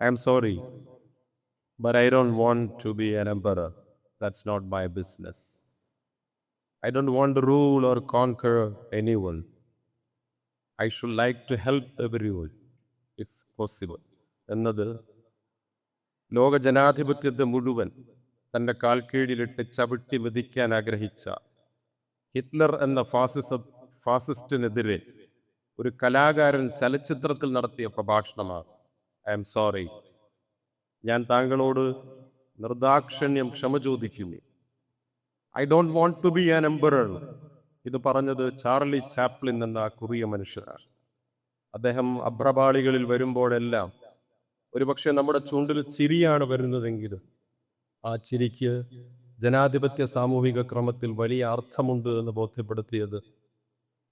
I am sorry, but I don't want to be an emperor. That's not my business. I don't want to rule or conquer anyone. I should like to help everyone, if possible. എന്നത് ലോക ജനാധിപത്യത്തെ മുഴുവൻ തന്റെ കാൽ കീഴിലിട്ട് ചവിട്ടി മെതിക്കാൻ ആഗ്രഹിച്ച Hitler എന്ന ഫാസിസ ഫാസിസ്റ്റിനെതിരെ ഒരു കലാകാരൻ ചലച്ചിത്രത്തിൽ നടത്തിയ പ്രഭാഷണമാണ് ഐ എം സോറി. ഞാൻ താങ്കളോട് നിർദാക്ഷിണ്യം ക്ഷമ ചോദിക്കുന്നു. I don't want to be an emperor ഇത് പറഞ്ഞത് ചാർലി ചാപ്ലിൻ എന്ന കുറിയ മനുഷ്യനാണ്. അദ്ദേഹം അഭ്രപാളികളിൽ വരുമ്പോഴെല്ലാം ഒരുപക്ഷെ നമ്മുടെ ചൂണ്ടിൽ ചിരിയാണ് വരുന്നതെങ്കിൽ ആ ചിരിക്ക് ജനാധിപത്യ സാമൂഹിക ക്രമത്തിൽ വലിയ അർത്ഥമുണ്ട് എന്ന് ബോധ്യപ്പെടുത്തിയത്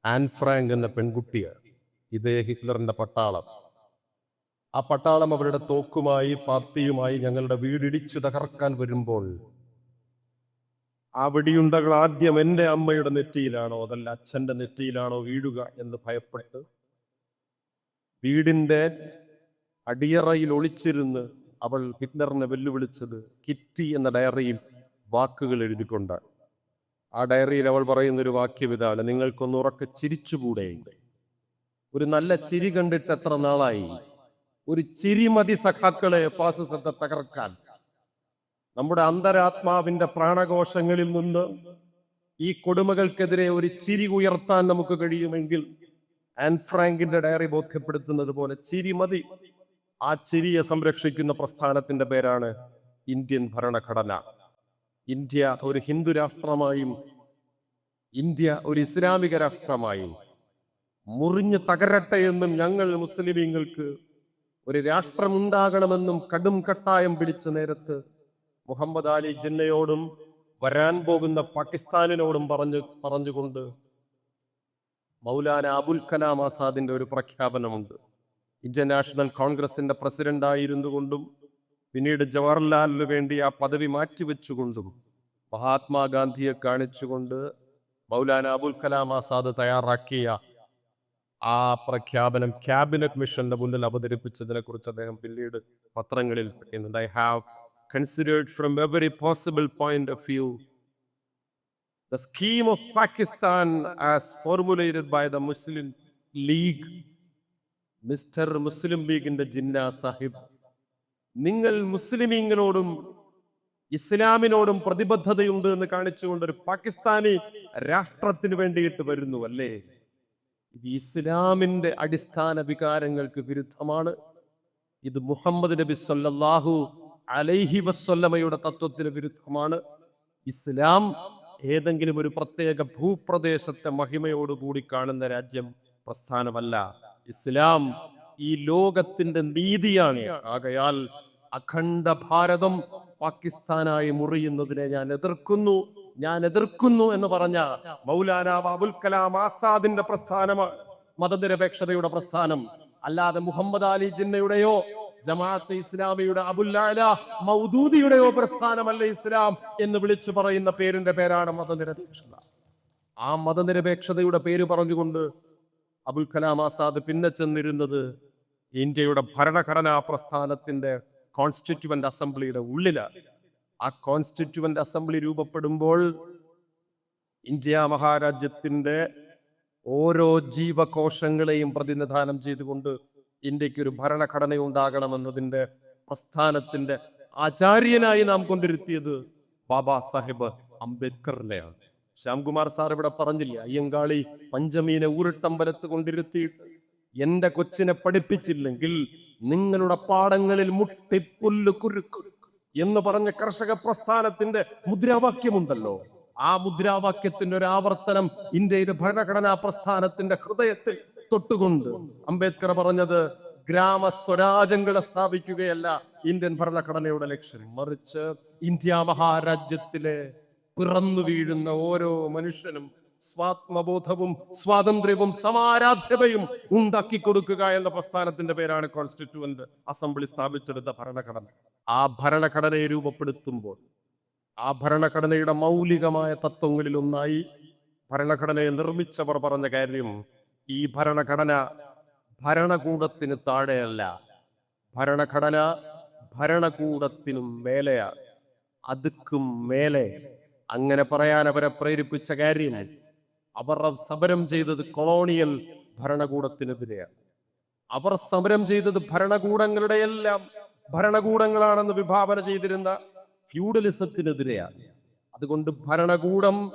ആൻ ഫ്രാങ്ക് എന്ന പെൺകുട്ടിയാണ്. ഇതേ ഹിറ്റ്ലറിന്റെ പട്ടാളം. ആ പട്ടാളം അവരുടെ തോക്കുമായി പാത്തിയുമായി ഞങ്ങളുടെ വീടിടിച്ചു തകർക്കാൻ വരുമ്പോൾ ആ വെടിയുണ്ടകൾ ആദ്യം എന്റെ അമ്മയുടെ നെറ്റിയിലാണോ അതല്ല അച്ഛന്റെ നെറ്റിയിലാണോ വീഴുക എന്ന് ഭയപ്പെട്ട് വീടിന്റെ അടിയറയിൽ ഒളിച്ചിരുന്ന് അവൾ ഹിറ്റ്ലറിനെ വെല്ലുവിളിച്ചത് കിറ്റി എന്ന ഡയറിയിൽ വാക്കുകൾ എഴുതിക്കൊണ്ടാണ് ആ ഡയറിയിൽ അവൾ പറയുന്ന ഒരു വാക്യം ഇതാണ് നിങ്ങൾക്കൊന്ന് ഉറക്കെ ചിരിച്ചുകൂടെ ഒരു നല്ല ചിരി കണ്ടിട്ട് എത്ര നാളായി? ഒരു ചിരിമതി സഖാക്കളെ ഫാസിസത്തെ തകർക്കാൻ. നമ്മുടെ അന്തരാത്മാവിന്റെ പ്രാണകോശങ്ങളിൽ നിന്ന് ഈ കൊടുമകൾക്കെതിരെ ഒരു ചിരി ഉയർത്താൻ നമുക്ക് കഴിയുമെങ്കിൽ ആൻ ഫ്രാങ്കിന്റെ ഡയറി ബോധ്യപ്പെടുത്തുന്നത് പോലെ ചിരിമതി. ആ ചിരിയെ സംരക്ഷിക്കുന്ന പ്രസ്ഥാനത്തിന്റെ പേരാണ് ഇന്ത്യൻ ഭരണഘടന. ഇന്ത്യ ഒരു ഹിന്ദു രാഷ്ട്രമായും ഇന്ത്യ ഒരു ഇസ്ലാമിക രാഷ്ട്രമായും മുറിഞ്ഞു തകരട്ടെ എന്നും ഞങ്ങൾ മുസ്ലിമീങ്ങൾക്ക് ഒരു രാഷ്ട്രമുണ്ടാകണമെന്നും കടും കട്ടായം പിടിച്ച നേരത്ത് മുഹമ്മദ് അലി ജിന്നയോടും വരാൻ പോകുന്ന പാകിസ്ഥാനിനോടും പറഞ്ഞു പറഞ്ഞുകൊണ്ട് മൗലാന അബുൽ കലാം ആസാദിന്റെ ഒരു പ്രഖ്യാപനമുണ്ട്. ഇന്ത്യൻ നാഷണൽ കോൺഗ്രസിന്റെ പ്രസിഡന്റ് ആയിരുന്നു കൊണ്ടും പിന്നീട് ജവഹർലാലിന് വേണ്ടി ആ പദവി മാറ്റിവെച്ചുകൊണ്ടും മഹാത്മാഗാന്ധിയെ കാണിച്ചുകൊണ്ട് മൗലാന അബുൽ കലാം ആസാദ് തയ്യാറാക്കിയ ആ പ്രഖ്യാപനം ക്യാബിനറ്റ് മിഷന്റെ മുന്നിൽ അവതരിപ്പിച്ചതിനെ കുറിച്ച് അദ്ദേഹം പിന്നീട് പത്രങ്ങളിൽ പറയുന്നുണ്ട്. I have considered from every possible point of view the scheme of Pakistan as formulated by the Muslim League mister Muslim ലീഗിന്റെ ജിന്ന സാഹിബ്. നിങ്ങൾ മുസ്ലിമീങ്ങളോടും ഇസ്ലാമിനോടും പ്രതിബദ്ധതയുണ്ട് എന്ന് കാണിച്ചുകൊണ്ട് ഒരു പാകിസ്ഥാനി രാഷ്ട്രത്തിന് വേണ്ടിയിട്ട് വരുന്നു അല്ലേ? ഇത് ഇസ്ലാമിന്റെ അടിസ്ഥാന വികാരങ്ങൾക്ക് വിരുദ്ധമാണ്. ഇത് മുഹമ്മദ് നബി സല്ലാഹു അലൈഹി വസ്ല്ലമയുടെ തത്വത്തിന് വിരുദ്ധമാണ്. ഇസ്ലാം ഏതെങ്കിലും ഒരു പ്രത്യേക ഭൂപ്രദേശത്തെ മഹിമയോടുകൂടി കാണുന്ന രാജ്യം പ്രസ്ഥാനമല്ല. ഇസ്ലാം ഈ ലോകത്തിന്റെ നീതിയാണ്. ആകയാൽ അഖണ്ഡ ഭാരതം പാകിസ്ഥാനായി മുറിയുന്നതിനെ ഞാൻ എതിർക്കുന്നു. ഞാൻ എതിർക്കുന്നു എന്ന് പറഞ്ഞ മൗലാന അബുൽ കലാം ആസാദിന്റെ പ്രസ്ഥാനമാണ് മതനിരപേക്ഷതയുടെ പ്രസ്ഥാനം. അല്ലാതെ മുഹമ്മദ് അലി ജിന്നയുടെയോ ജമാഅത്ത് ഇസ്ലാമിയുടെ അബുല്ലാല മൗദൂദിയുടെയോ പ്രസ്ഥാനമല്ല ഇസ്ലാം എന്ന് വിളിച്ചു പറയുന്ന പേരിന്റെ പേരാണ് മതനിരപേക്ഷത. ആ മതനിരപേക്ഷതയുടെ പേര് പറഞ്ഞുകൊണ്ട് അബുൽ കലാം ആസാദ് പിന്നെ ചെന്നിരുന്നത് ഇന്ത്യയുടെ ഭരണഘടനാ പ്രസ്ഥാനത്തിന്റെ കോൺസ്റ്റിറ്റ്യുവന്റ് അസംബ്ലിയുടെ ഉള്ളിലാണ്. ആ കോൺസ്റ്റിറ്റ്യുവന്റ് അസംബ്ലി രൂപപ്പെടുമ്പോൾ ഇന്ത്യ മഹാരാജ്യത്തിന്റെ ഓരോ ജീവകോശങ്ങളെയും പ്രതിനിധാനം ചെയ്തുകൊണ്ട് ഇന്ത്യയ്ക്ക് ഒരു ഭരണഘടന ഉണ്ടാകണമെന്നതിന്റെ പ്രസ്ഥാനത്തിന്റെ ആചാര്യനായി നാം കൊണ്ടിരുത്തിയത് ബാബാ സാഹിബ് അംബേദ്കറിനെയാണ്. ശ്യാംകുമാർ സാർ ഇവിടെ പറഞ്ഞില്ല അയ്യങ്കാളി പഞ്ചമീനെ ഊരിട്ടമ്പലത്ത് കൊണ്ടിരുത്തിയിട്ട് എന്റെ കൊച്ചിനെ പഠിപ്പിച്ചില്ലെങ്കിൽ നിങ്ങളുടെ പാടങ്ങളിൽ മുട്ടിപ്പുല്ല് കുരുക്കും. എന്ന് പറഞ്ഞ കർഷക പ്രസ്ഥാനത്തിന്റെ മുദ്രാവാക്യമുണ്ടല്ലോ. ആ മുദ്രാവാക്യത്തിന്റെ ഒരു ആവർത്തനം ഇന്ത്യയുടെ ഭരണഘടനാ പ്രസ്ഥാനത്തിന്റെ ഹൃദയത്തിൽ തൊട്ടുകൊണ്ട് അംബേദ്കർ പറഞ്ഞത് ഗ്രാമ സ്വരാജ്യങ്ങളെ സ്ഥാപിക്കുകയല്ല ഇന്ത്യൻ ഭരണഘടനയുടെ ലക്ഷ്യം. മറിച്ച് ഇന്ത്യ മഹാരാജ്യത്തിലെ പിറന്നു വീഴുന്ന ഓരോ മനുഷ്യനും സ്വാത്മബോധവും സ്വാതന്ത്ര്യവും സമാരാധ്യതയും ഉണ്ടാക്കി കൊടുക്കുക എന്ന പ്രസ്ഥാനത്തിന്റെ പേരാണ് കോൺസ്റ്റിറ്റ്യൂവന്റ് അസംബ്ലി സ്ഥാപിച്ചെടുത്ത ഭരണഘടന. ആ ഭരണഘടനയെ രൂപപ്പെടുത്തുമ്പോൾ ആ ഭരണഘടനയുടെ മൗലികമായ തത്വങ്ങളിൽ ഒന്നായി ഭരണഘടനയെ നിർമ്മിച്ചവർ പറഞ്ഞ കാര്യം ഈ ഭരണഘടന ഭരണകൂടത്തിന് താഴെയല്ല. ഭരണഘടന ഭരണകൂടത്തിനും മേലെയാണ്. അതുക്കും മേലെ. അങ്ങനെ പറയാൻ അവരെ പ്രേരിപ്പിച്ച കാര്യം അവർ സമരം ചെയ്തത് കൊളോണിയൽ ഭരണകൂടത്തിനെതിരെയാണ്. അവർ സമരം ചെയ്തത് ഭരണകൂടങ്ങളുടെ എല്ലാം ഭരണകൂടങ്ങളാണെന്ന് വിഭാവന ചെയ്തിരുന്ന ഫ്യൂഡലിസത്തിനെതിരെയാണ്. അതുകൊണ്ട് ഭരണകൂടം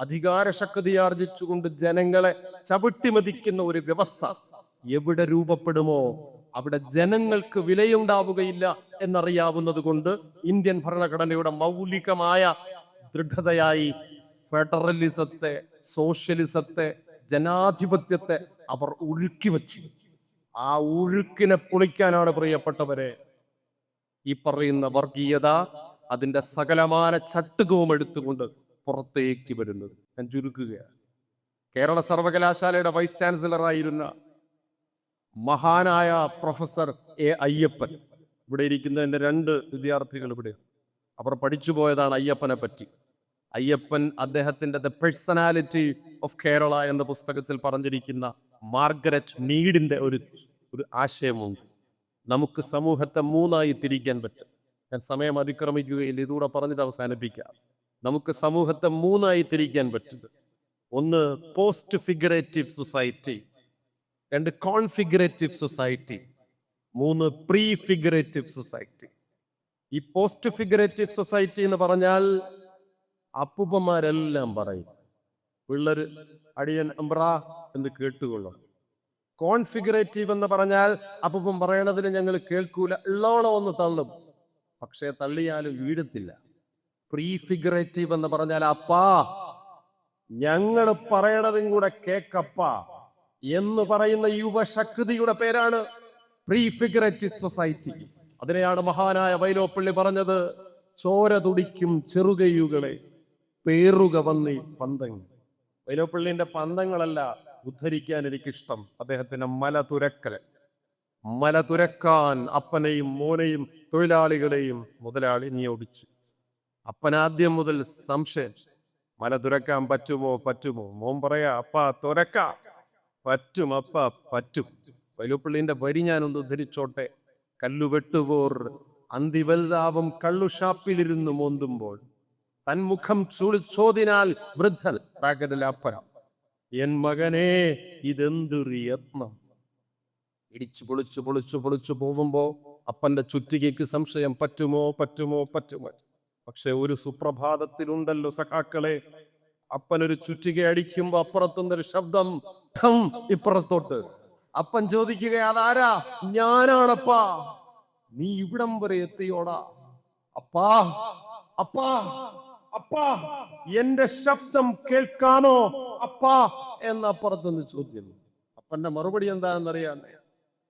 അധികാരശക്തി ആർജിച്ചുകൊണ്ട് ജനങ്ങളെ ചവിട്ടിമതിക്കുന്ന ഒരു വ്യവസ്ഥ എവിടെ രൂപപ്പെടുമോ അവിടെ ജനങ്ങൾക്ക് വിലയുണ്ടാവുകയില്ല എന്നറിയാവുന്നത് കൊണ്ട് ഇന്ത്യൻ ഭരണഘടനയുടെ മൗലികമായ ദൃഢതയായി ഫെഡറലിസത്തെ സോഷ്യലിസത്തെ ജനാധിപത്യത്തെ അവർ ഉഴുക്കി വച്ചു ആ ഉഴുക്കിനെ പൊളിക്കാനാണ് പ്രിയപ്പെട്ടവരെ ഈ പറയുന്ന വർഗീയത അതിന്റെ സകലമാന ചട്ടുകവും എടുത്തുകൊണ്ട് പുറത്തേക്ക് വരുന്നത്. ഞാൻ ചുരുക്കുകയാണ്. കേരള സർവകലാശാലയുടെ വൈസ് ചാൻസലറായിരുന്ന മഹാനായ പ്രൊഫസർ എ അയ്യപ്പൻ. ഇവിടെ ഇരിക്കുന്ന എന്റെ രണ്ട് വിദ്യാർത്ഥികൾ ഇവിടെ. അവർ പഠിച്ചു പോയതാണ് അയ്യപ്പനെ പറ്റി. അയ്യപ്പൻ അദ്ദേഹത്തിന്റെ ദ പേഴ്സണാലിറ്റി ഓഫ് കേരള എന്ന പുസ്തകത്തിൽ പറഞ്ഞിരിക്കുന്ന മാർഗരറ്റ് നീഡിന്റെ ഒരു ഒരു ആശയമുണ്ട്. നമുക്ക് സമൂഹത്തെ മൂന്നായി തിരിക്കാൻ പറ്റും. ഞാൻ സമയം അതിക്രമിക്കുകയില്ല ഇതുകൂടെ പറഞ്ഞിട്ട് അവസാനിപ്പിക്കാം. നമുക്ക് സമൂഹത്തെ മൂന്നായി തിരിക്കാൻ പറ്റും. ഒന്ന് പോസ്റ്റ് ഫിഗറേറ്റീവ് സൊസൈറ്റി രണ്ട് കോൺഫിഗറേറ്റീവ് സൊസൈറ്റി മൂന്ന് പ്രീ ഫിഗറേറ്റീവ് സൊസൈറ്റി ഈ പോസ്റ്റ് ഫിഗറേറ്റീവ് സൊസൈറ്റി എന്ന് പറഞ്ഞാൽ അപ്പൂപ്പന്മാരെല്ലാം പറയും. പിള്ളേർ അടിയൻ അമ്പ്ര എന്ന് കേട്ടുകൊള്ളണം. കോൺഫിഗറേറ്റീവ് എന്ന് പറഞ്ഞാൽ അപ്പം പറയണതിന് ഞങ്ങൾ കേൾക്കൂല. ഉള്ളോണം ഒന്ന് തള്ളും. പക്ഷേ തള്ളിയാലും വീഴത്തില്ല പ്രീഫിഗറേറ്റീവ് എന്ന് പറഞ്ഞാൽ അപ്പാ ഞങ്ങൾ പറയണതും കൂടെ കേക്കപ്പാ എന്ന് പറയുന്ന യുവശക്തിയുടെ പേരാണ് പ്രീഫിഗറേറ്റീവ് സൊസൈറ്റി അതിനെയാണ് മഹാനായ വൈലോപ്പള്ളി പറഞ്ഞത് ചോര തുടിക്കും ചെറുകയുകളെ പേറുക വന്നി പന്തങ്ങൾ. വൈലോപ്പള്ളിന്റെ പന്തങ്ങളല്ല ഉദ്ധരിക്കാൻ എനിക്കിഷ്ടം അദ്ദേഹത്തിന്റെ മല തുരക്കൽ മല തുരക്കാൻ അപ്പനെയും മോനെയും തൊഴിലാളികളെയും മുതലാളി നിയോഗിച്ചു. അപ്പനാദ്യം മുതൽ സംശയം മല തുരക്കാൻ പറ്റുമോ? പറ്റുമോ? മോൻ പറയാ അപ്പ തുരക്ക. പറ്റും അപ്പ പറ്റും. വലുപ്പള്ളിന്റെ വരി ഞാനൊന്ന് ഉദ്ധരിച്ചോട്ടെ. കല്ലുവെട്ടുപോർ അന്തിവൽതാപം കള്ളുഷാപ്പിലിരുന്ന് മോന്തുമ്പോൾ തൻമുഖം ചൂളി വൃദ്ധൽ ബ്രാക്കറ്റിലപ്പന എൻ മകനെ ഇതെന്തൊരു യത്നം? ഇടിച്ചു പൊളിച്ചു പൊളിച്ചു പൊളിച്ചു പോകുമ്പോ അപ്പന്റെ ചുറ്റികയ്ക്ക് സംശയം പറ്റുമോ പറ്റുമോ പറ്റുമോ? പക്ഷെ ഒരു സുപ്രഭാതത്തിലുണ്ടല്ലോ സഖാക്കളെ അപ്പനൊരു ചുറ്റിക അടിക്കുമ്പോ അപ്പുറത്തുനിന്നൊരു ശബ്ദം ഇപ്പുറത്തോട്ട്. അപ്പൻ ചോദിക്കുക അതാരാ? ഞാനാണപ്പാ. നീ ഇവിടം വരെ എത്തിയോടാ. അപ്പാ അപ്പാ. അപ്പാ എന്റെ ശബ്ദം കേൾക്കാമോ? അപ്പാ എന്ന് അപ്പുറത്തുനിന്ന് ചോദിക്കുന്നു. അപ്പന്റെ മറുപടി എന്താണെന്നറിയാൻ?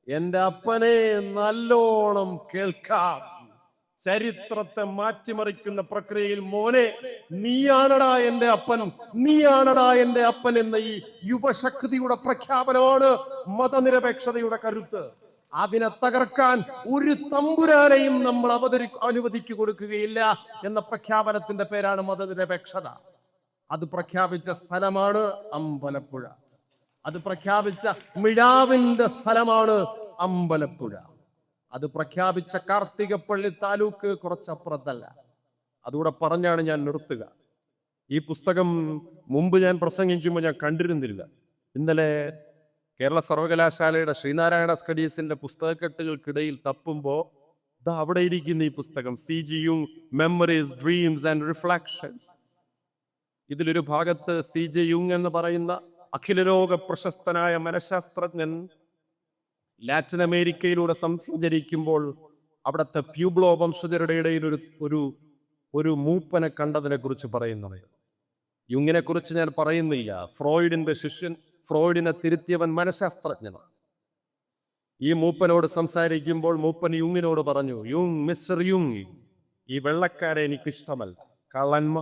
എന്റെ അപ്പനെ നല്ലോണം കേൾക്കാം. ചരിത്രത്തെ മാറ്റിമറിക്കുന്ന പ്രക്രിയയിൽ മോനെ നീയാണടാ എന്റെ അപ്പൻ നീയാണടാ എന്റെ അപ്പൻ എന്ന ഈ യുവശക്തിയുടെ പ്രഖ്യാപനമാണ് മതനിരപേക്ഷതയുടെ കരുത്ത്. അതിനെ തകർക്കാൻ ഒരു തമ്പുരാനെയും നമ്മൾ അവതരി അനുവദിക്കു കൊടുക്കുകയില്ല എന്ന പ്രഖ്യാപനത്തിന്റെ പേരാണ് മതനിരപേക്ഷത. അത് പ്രഖ്യാപിച്ച സ്ഥലമാണ് അമ്പലപ്പുഴ. അത് പ്രഖ്യാപിച്ച മിഴാവിന്റെ സ്ഥലമാണ് അമ്പലപ്പുഴ. അത് പ്രഖ്യാപിച്ച കാർത്തികപ്പള്ളി താലൂക്ക് കുറച്ചപ്പുറത്തല്ല. അതുകൂടെ പറഞ്ഞാണ് ഞാൻ നിർത്തുക. ഈ പുസ്തകം മുമ്പ് ഞാൻ പ്രസംഗിച്ചുമ്പോൾ ഞാൻ കണ്ടിരുന്നില്ല. ഇന്നലെ കേരള സർവകലാശാലയുടെ ശ്രീനാരായണ സ്റ്റഡീസിന്റെ പുസ്തകക്കെട്ടുകൾക്കിടയിൽ തപ്പുമ്പോൾ ഇതാ അവിടെ ഇരിക്കുന്ന ഈ പുസ്തകം. സി ജി യു മെമ്മറീസ് ഡ്രീംസ് ആൻഡ് റിഫ്ലക്ഷൻസ് ഇതിലൊരു ഭാഗത്ത് സി ജെ യുങ് എന്ന് പറയുന്ന അഖിലലോക പ്രശസ്തനായ മനഃശാസ്ത്രജ്ഞൻ ലാറ്റിൻ അമേരിക്കയിലൂടെ സഞ്ചരിക്കുമ്പോൾ അവിടുത്തെ പ്യൂബ്ലോ വംശജരുടെ ഇടയിൽ ഒരു ഒരു ഒരു മൂപ്പനെ കണ്ടതിനെ കുറിച്ച് പറയുന്നത് യുങ്ങിനെ കുറിച്ച് ഞാൻ പറയുന്നില്ല. ഫ്രോയിഡിന്റെ ശിഷ്യൻ ഫ്രോയിഡിനെ തിരുത്തിയവൻ മനഃശാസ്ത്രജ്ഞനാണ് ഈ മൂപ്പനോട് സംസാരിക്കുമ്പോൾ മൂപ്പൻ യുങ്ങിനോട് പറഞ്ഞു യുങ് മിസ്റ്റർ യുങ് ഈ വെള്ളക്കാരെ എനിക്കിഷ്ടമല്ല. കള്ളന്മ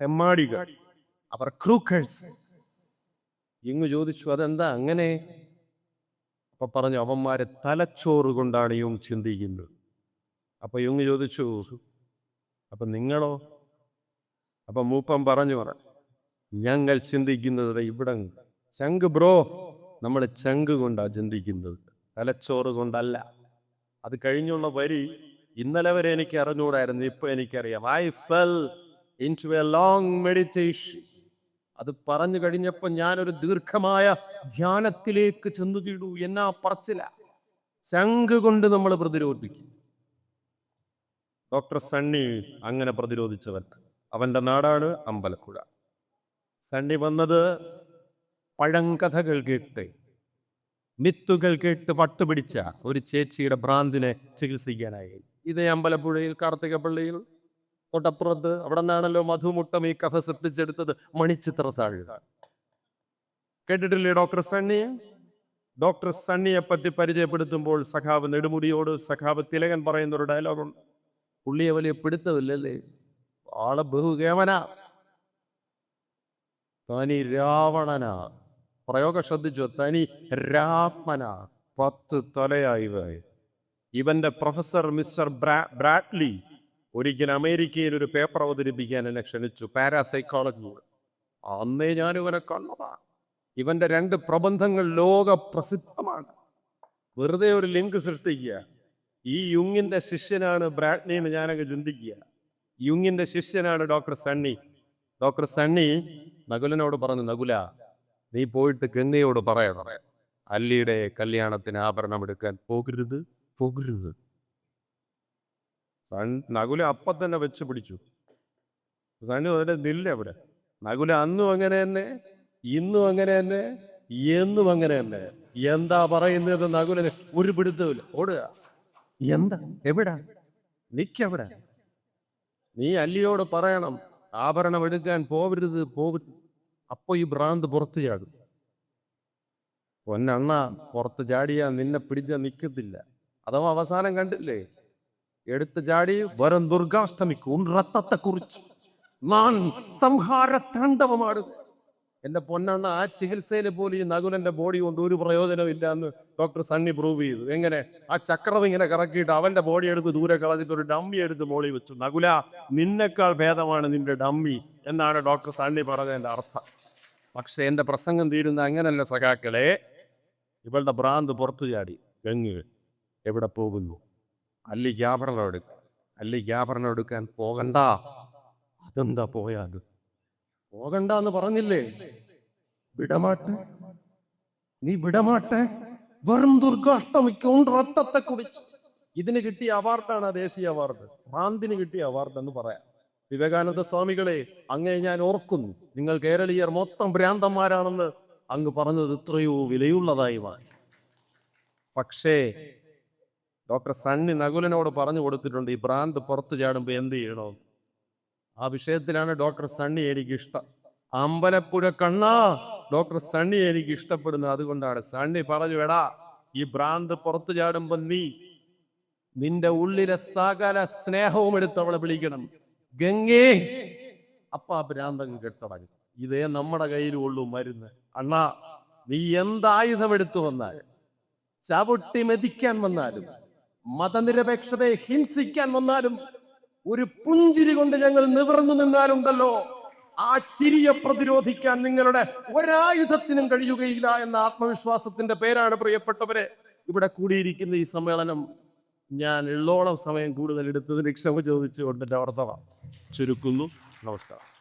തെമ്മാടികൾ അവർ ക്രൂക്കേഴ്സ്. യുങ് ചോദിച്ചു അതെന്താ അങ്ങനെ? അപ്പൊ പറഞ്ഞു അവന്മാരെ തലച്ചോറ് കൊണ്ടാണ് യുങ് ചിന്തിക്കുന്നത്. അപ്പൊ യുങ് ചോദിച്ചു അപ്പൊ നിങ്ങളോ? അപ്പൊ മൂപ്പൻ പറഞ്ഞു പറ ഞങ്ങൾ ചിന്തിക്കുന്നത് ഇവിടെ ചങ്ക് ബ്രോ നമ്മൾ ചങ്ക് കൊണ്ടാ ചിന്തിക്കുന്നത്. തലച്ചോറ് കൊണ്ടല്ല. അത് കഴിഞ്ഞുള്ള വരി ഇന്നലെ വരെ എനിക്ക് അറിഞ്ഞുകൂടായിരുന്നു ഇപ്പൊ എനിക്കറിയാം. I fell into a long meditation അത് പറഞ്ഞു കഴിഞ്ഞപ്പോൾ ഞാനൊരു ദീർഘമായ ധ്യാനത്തിലേക്ക് ചെന്നു ചീടു എന്നാ പറച്ചില്ല ശംഖ് കൊണ്ട് നമ്മൾ പ്രതിരോധിക്കും. ഡോക്ടർ സണ്ണി അങ്ങനെ പ്രതിരോധിച്ചവൻ. അവന്റെ നാടാണ് അമ്പലക്കുഴ സണ്ണി വന്നത് പഴങ്കഥകൾ കേട്ട് മിത്തുകൾ കേട്ട് പട്ടുപിടിച്ച ഒരു ചേച്ചിയുടെ ഭ്രാന്തിനെ ചികിത്സിക്കാനായി. ഇതേ അമ്പലപ്പുഴയിൽ കാർത്തികപ്പള്ളിയിൽ തൊട്ടപ്പുറത്ത് അവിടെ നിന്നാണല്ലോ മധുമുട്ടം ഈ കഥ സൃഷ്ടിച്ചെടുത്തത് മണിച്ചിത്ര സാഴുക കേട്ടിട്ടില്ലേ ഡോക്ടർ സണ്ണിയെ ഡോക്ടർ സണ്ണിയെ പറ്റി പരിചയപ്പെടുത്തുമ്പോൾ സഖാവ് നെടുമുടിയോട് സഖാവ് തിലകൻ പറയുന്ന ഒരു ഡയലോഗുണ്ട് പുള്ളിയെ വലിയ പിടുത്തമില്ലല്ലേ? ആളെ ബഹുകേമന. തനി രാവണനാ. പ്രയോഗം ശ്രദ്ധിച്ചു. തനി രാമന പത്ത് തലയായി. ഇവന്റെ പ്രൊഫസർ മിസ്റ്റർ ബ്രാഡ്ലി ഒരിക്കൽ അമേരിക്കയിൽ ഒരു പേപ്പർ അവതരിപ്പിക്കാൻ എന്നെ ക്ഷണിച്ചു. പാരാസൈക്കോളജി. അന്നേ ഞാൻ ഇവനെ കണ്ണതാണ് ഇവന്റെ രണ്ട് പ്രബന്ധങ്ങൾ ലോക പ്രസിദ്ധമാണ്. വെറുതെ ഒരു ലിങ്ക് സൃഷ്ടിക്കുക. ഈ യുങ്ങിന്റെ ശിഷ്യനാണ് ബ്രാഡ്ലി എന്ന് ഞാനങ്ങ് ചിന്തിക്കുക. യുങ്ങിന്റെ ശിഷ്യനാണ് ഡോക്ടർ സണ്ണി. ഡോക്ടർ സണ്ണി നകുലനോട് പറഞ്ഞു നകുല നീ പോയിട്ട് ഗംഗയോട് പറയണം അല്ലിയുടെ കല്യാണത്തിന് ആഭരണം എടുക്കാൻ പോകരുത് പോകരുത്. നകുല അപ്പൊ തന്നെ വെച്ച് പിടിച്ചു. സണ്ണി അതിന്റെ നില്ല അവിടെ. നകുല അന്നും അങ്ങനെ തന്നെ ഇന്നും അങ്ങനെ തന്നെ എന്നും അങ്ങനെ തന്നെ. എന്താ പറയുന്നത് നകുലന്? ഒരു പിടുത്തമില്ല ഓടുക. എന്താ? എവിടാ? നിക്കവിടെ. നീ അല്ലിയോട് പറയണം. ആഭരണം എടുക്കാൻ പോവരുത് പോവരുത്. അപ്പൊ ഈ ഭ്രാന്ത് പുറത്ത് ചാടും. പൊന്നണ്ണ പുറത്ത് ചാടിയാ നിന്നെ പിടിച്ച നിൽക്കത്തില്ല അഥവാ അവസാനം കണ്ടില്ലേ? എടുത്ത് ചാടി വരം ദുർഗാഷ്ടമിക്കും റത്തത്തെ കുറിച്ച് ഞാൻ സംഹാര താണ്ഡവമാടും എന്റെ പൊന്നണ്ണ ആ ചികിത്സയിൽ പോലും ഈ നകുലന്റെ ബോഡി കൊണ്ട് ഒരു പ്രയോജനമില്ല എന്ന് ഡോക്ടർ സണ്ണി പ്രൂവ് ചെയ്തു. എങ്ങനെ? ആ ചക്രം ഇങ്ങനെ കറക്കിയിട്ട് അവന്റെ ബോഡി എടുത്ത് ദൂരെ കളഞ്ഞിട്ട് ഒരു ഡമ്മി എടുത്ത് മോളി വെച്ചു. നകുല നിന്നെക്കാൾ ഭേദമാണ് നിന്റെ ഡമ്മി എന്നാണ് ഡോക്ടർ സണ്ണി പറഞ്ഞതിന്റെ അർത്ഥം. പക്ഷെ എന്റെ പ്രസംഗം തീരുന്ന അങ്ങനല്ല സഖാക്കളെ. ഇവളുടെ ഭ്രാന്ത് പുറത്തു ചാടി. ഗംഗ് എവിടെ പോകുന്നു? അല്ലി ആഭരണം എടുക്കാൻ അല്ലി ആഭരണം എടുക്കാൻ പോകണ്ട. അതെന്താ പോയാൽ പോകണ്ട എന്ന് പറഞ്ഞില്ലേ? വിടമാട്ടെ. നീ വിടമാട്ടെ. വെറും ദുർഗാഷ്ടമിക്കൊണ്ട് രക്തത്തെ കുടിച്ച്. ഇതിന് കിട്ടിയ അവാർഡാണ് ദേശീയ അവാർഡ്. ഭ്രാന്തിന് കിട്ടിയ അവാർഡ് എന്ന് പറയാം. വിവേകാനന്ദ സ്വാമികളെ അങ്ങേ ഞാൻ ഓർക്കുന്നു. നിങ്ങൾ കേരളീയർ മൊത്തം ഭ്രാന്തന്മാരാണെന്ന് അങ്ങ് പറഞ്ഞത് ഇത്രയോ വിലയുള്ളതായി മാറി. പക്ഷേ ഡോക്ടർ സണ്ണി നകുലനോട് പറഞ്ഞു കൊടുത്തിട്ടുണ്ട് ഈ ഭ്രാന്ത് പുറത്തു ചാടുമ്പോൾ എന്ത് ചെയ്യണോ? ആ വിഷയത്തിലാണ് ഡോക്ടർ സണ്ണി എനിക്ക് ഇഷ്ടം. അമ്പലപ്പുഴ കണ്ണാ ഡോക്ടർ സണ്ണി എനിക്ക് ഇഷ്ടപ്പെടുന്നത്. അതുകൊണ്ടാണ് സണ്ണി പറഞ്ഞു എടാ ഈ ഭ്രാന്ത് പുറത്തു ചാടുമ്പോൾ നീ നിന്റെ ഉള്ളിലെ സകല സ്നേഹവും എടുത്ത് അവളെ വിളിക്കണം. ഗംഗേ. അപ്പ ഭ്രാന്തം കെട്ടടങ്ങും ഇതേ നമ്മുടെ കയ്യിലുള്ളൂ മരുന്ന്. അണ്ണാ നീ എന്തായുധം എടുത്തു വന്നാൽ? ചവിട്ടി മെതിക്കാൻ വന്നാലും മതനിരപേക്ഷതയെ ഹിംസിക്കാൻ വന്നാലും ഒരു പുഞ്ചിരി കൊണ്ട് ഞങ്ങൾ നിവർന്നു നിന്നാലുണ്ടല്ലോ. ആ ചിരിയെ പ്രതിരോധിക്കാൻ നിങ്ങളുടെ ഒരായുധത്തിനും കഴിയുകയില്ല എന്ന ആത്മവിശ്വാസത്തിന്റെ പേരാണ് പ്രിയപ്പെട്ടവരെ. ഇവിടെ കൂടിയിരിക്കുന്ന ഈ സമ്മേളനം ഞാൻ ഉള്ളോളം സമയം കൂടുതൽ എടുത്തതിന് ക്ഷമ ചോദിച്ചുകൊണ്ട് എന്റെ വർത്തമാനം ചുരുക്കുന്നു. നമസ്കാരം.